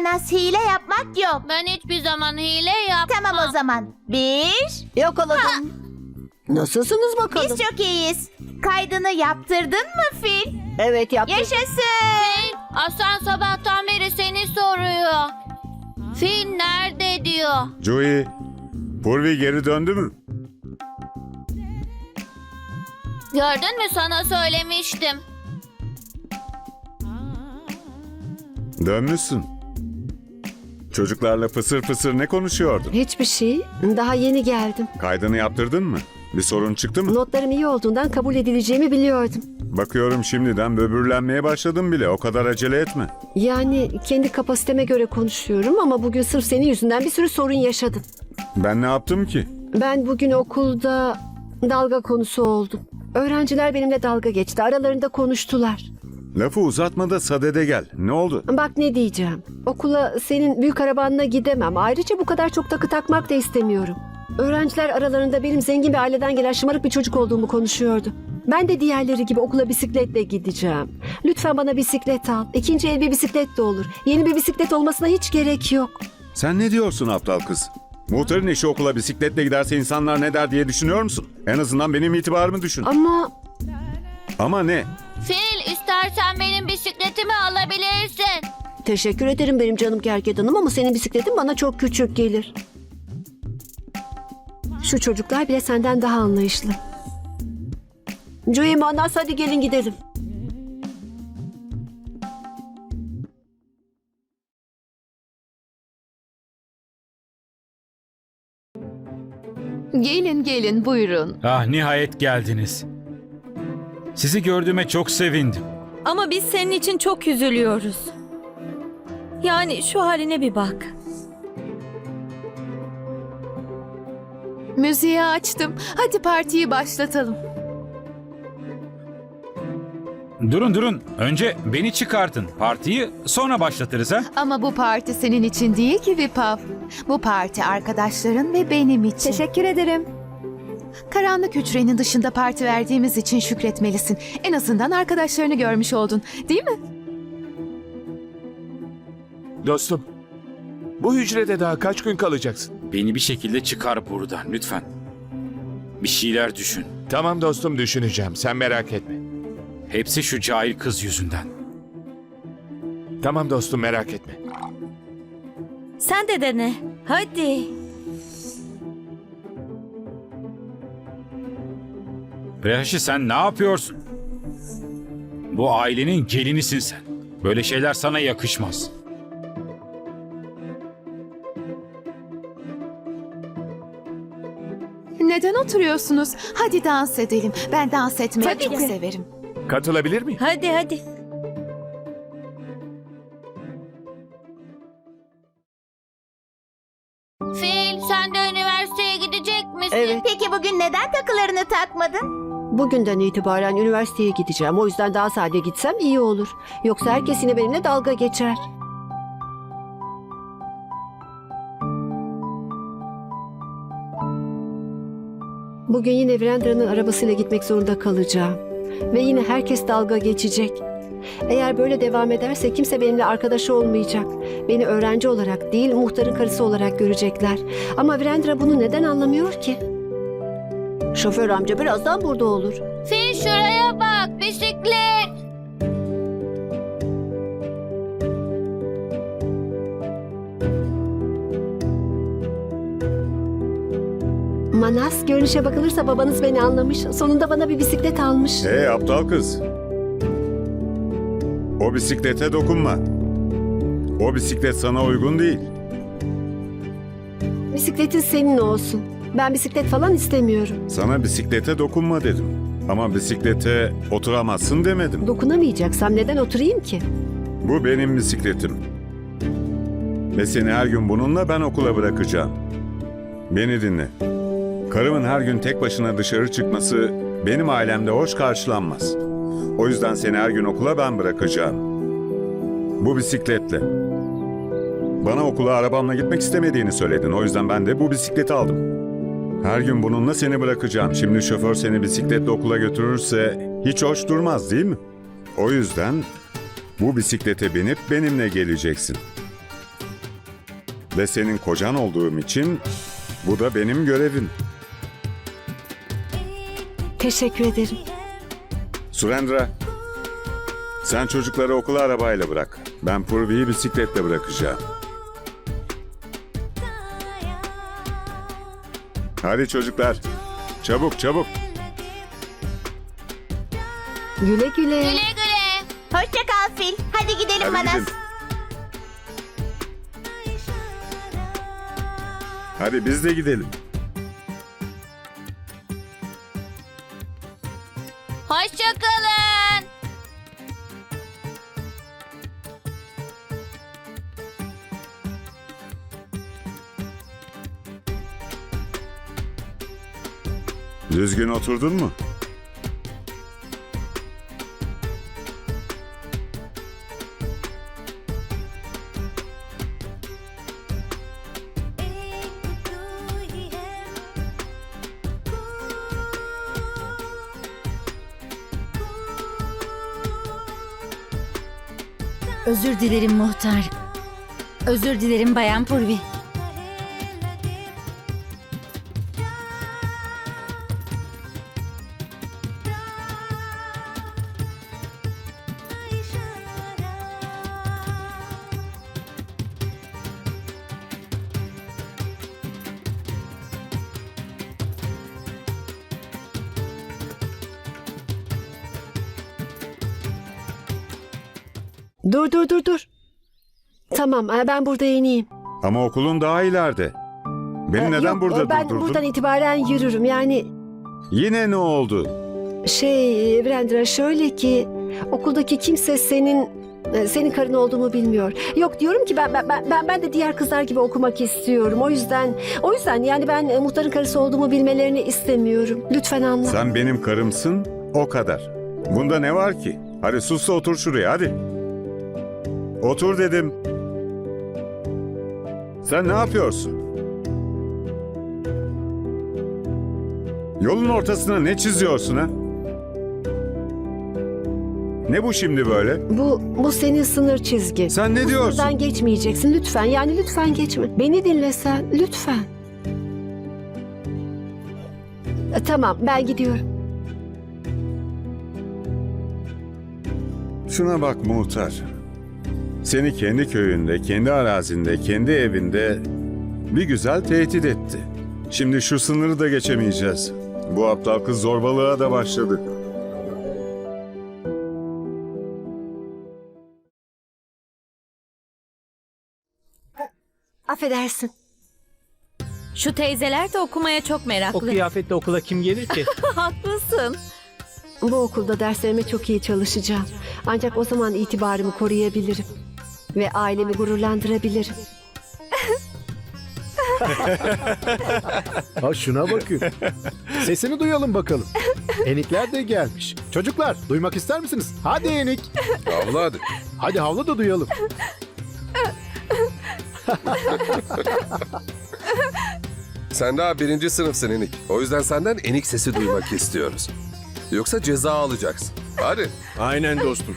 Manas hile yapmak yok. Ben hiçbir zaman hile yapmam. Tamam o zaman. Bir. Yakaladım. Nasılsınız bakalım? Biz çok iyiyiz. Kaydını yaptırdın mı Fil? Evet yaptım. Yaşasın. Fil, Aslan sabahtan beri seni soruyor. Fil nerede diyor. Joey, Purvi geri döndü mü? Gördün mü sana söylemiştim. Dönmüşsün. Çocuklarla fısır fısır ne konuşuyordun? Hiçbir şey. Daha yeni geldim. Kaydını yaptırdın mı? Bir sorun çıktı mı? Notlarım iyi olduğundan kabul edileceğimi biliyordum. Bakıyorum şimdiden böbürlenmeye başladım bile. O kadar acele etme. Yani kendi kapasiteme göre konuşuyorum ama bugün sırf senin yüzünden bir sürü sorun yaşadım. Ben ne yaptım ki? Ben bugün okulda dalga konusu oldum. Öğrenciler benimle dalga geçti. Aralarında konuştular. Lafı uzatma da sadede gel. Ne oldu? Bak ne diyeceğim. Okula senin büyük arabanla gidemem. Ayrıca bu kadar çok takı takmak da istemiyorum. Öğrenciler aralarında benim zengin bir aileden gelen şımarık bir çocuk olduğumu konuşuyordu. Ben de diğerleri gibi okula bisikletle gideceğim. Lütfen bana bisiklet al. İkinci el bir bisiklet de olur. Yeni bir bisiklet olmasına hiç gerek yok. Sen ne diyorsun aptal kız? Muhtarın eşi okula bisikletle giderse insanlar ne der diye düşünüyor musun? En azından benim itibarımı düşün. Ama Ama ne? Fil istersen benim bisikletimi alabilirsin. teşekkür ederim benim canım gergedanım ama senin bisikletin bana çok küçük gelir. Şu çocuklar bile senden daha anlayışlı. Joey Manas hadi gelin gidelim. Gelin gelin buyurun. Ah nihayet geldiniz. Sizi gördüğüme çok sevindim. Ama biz senin için çok üzülüyoruz. Yani şu haline bir bak. Müziği açtım. Hadi partiyi başlatalım. Durun durun. Önce beni çıkartın. Partiyi sonra başlatırız ha. Ama bu parti senin için değil ki Vipav. Bu parti arkadaşların ve benim için. Teşekkür ederim. Karanlık hücrenin dışında parti verdiğimiz için şükretmelisin. En azından arkadaşlarını görmüş oldun. Değil mi? Dostum, bu hücrede daha kaç gün kalacaksın? Beni bir şekilde çıkar buradan lütfen. Bir şeyler düşün. Tamam dostum düşüneceğim, sen merak etme. Hepsi şu cahil kız yüzünden. Tamam dostum merak etme. Sen de dene. Hadi. Prehaşi sen ne yapıyorsun? Bu ailenin gelinisin sen. Böyle şeyler sana yakışmaz. Neden oturuyorsunuz? Hadi dans edelim. Ben dans etmeyi Tabii çok ki. severim. Katılabilir miyim? Hadi hadi. Fil sen de üniversiteye gidecek misin? Evet. Peki bugün neden takılarını takmadın? Bugünden itibaren üniversiteye gideceğim. O yüzden daha sade gitsem iyi olur. Yoksa herkes yine benimle dalga geçer. Bugün yine Virendra'nın arabasıyla gitmek zorunda kalacağım. Ve yine herkes dalga geçecek. Eğer böyle devam ederse kimse benimle arkadaş olmayacak. Beni öğrenci olarak değil muhtarın karısı olarak görecekler. Ama Virendra bunu neden anlamıyor ki? Şoför amca birazdan burada olur. Fil şuraya bak bisiklet. Manas görünüşe bakılırsa babanız beni anlamış. Sonunda bana bir bisiklet almış. Hey aptal kız. O bisiklete dokunma. O bisiklet sana uygun değil. Bisikletin senin olsun. Ben bisiklet falan istemiyorum. Sana bisiklete dokunma dedim. Ama bisiklete oturamazsın demedim. Dokunamayacaksam neden oturayım ki? Bu benim bisikletim. Ve seni her gün bununla ben okula bırakacağım. Beni dinle. Karımın her gün tek başına dışarı çıkması benim ailemde hoş karşılanmaz. O yüzden seni her gün okula ben bırakacağım. Bu bisikletle. Bana okula arabamla gitmek istemediğini söyledin. O yüzden ben de bu bisikleti aldım. Her gün bununla seni bırakacağım. Şimdi şoför seni bisikletle okula götürürse hiç hoş durmaz değil mi? O yüzden bu bisiklete binip benimle geleceksin. Ve senin kocan olduğum için bu da benim görevim. Teşekkür ederim. Surendra, sen çocukları okula arabayla bırak. Ben Purvi'yi bisikletle bırakacağım. Hadi çocuklar, çabuk çabuk. Güle güle. Güle güle. Hoşça kal Fil. Hadi gidelim Hadi Manas. gidin. Hadi biz de gidelim. Hoşçakalın. Düzgün oturdun mu? Özür dilerim muhtar. Özür dilerim Bayan Purvi. Dur dur dur dur. Tamam e, ben burada ineyim. Ama okulun daha ileride. Beni E, neden yok, burada Ben durdurdun? buradan itibaren yürürüm. Yani Yine ne oldu? şey e, Brandra şöyle ki okuldaki kimse senin e, senin karın olduğumu bilmiyor. Yok diyorum ki ben ben ben ben de diğer kızlar gibi okumak istiyorum. O yüzden o yüzden yani ben e, muhtarın karısı olduğumu bilmelerini istemiyorum. Lütfen anla. Sen benim karımsın, o kadar. Bunda ne var ki? Hadi sus da otur şuraya, hadi. Otur dedim. Sen ne yapıyorsun? Yolun ortasına ne çiziyorsun ha? Ne bu şimdi böyle? Bu bu senin sınır çizgin. Sen ne diyorsun? sınırdan geçmeyeceksin lütfen. Yani lütfen geçme. Beni dinle sen lütfen. E, Tamam ben gidiyorum. Şuna bak muhtar. Seni kendi köyünde, kendi arazinde, kendi evinde bir güzel tehdit etti. Şimdi şu sınırı da geçemeyeceğiz. Bu aptal kız zorbalığa da başladı. Affedersin. Şu teyzeler de okumaya çok O meraklı. kıyafetle okula kim gelir ki? Haklısın. Bu okulda derslerime çok iyi çalışacağım. Ancak o zaman itibarımı koruyabilirim. Ve ailemi gururlandırabilirim. Ha şuna bakın. Sesini duyalım bakalım. Enikler de gelmiş. Çocuklar duymak ister misiniz? Hadi Enik. Havla hadi. Hadi havla da duyalım. Sen daha birinci sınıfsın Enik. O yüzden senden Enik sesi duymak istiyoruz. Yoksa ceza alacaksın. Hadi. Aynen dostum.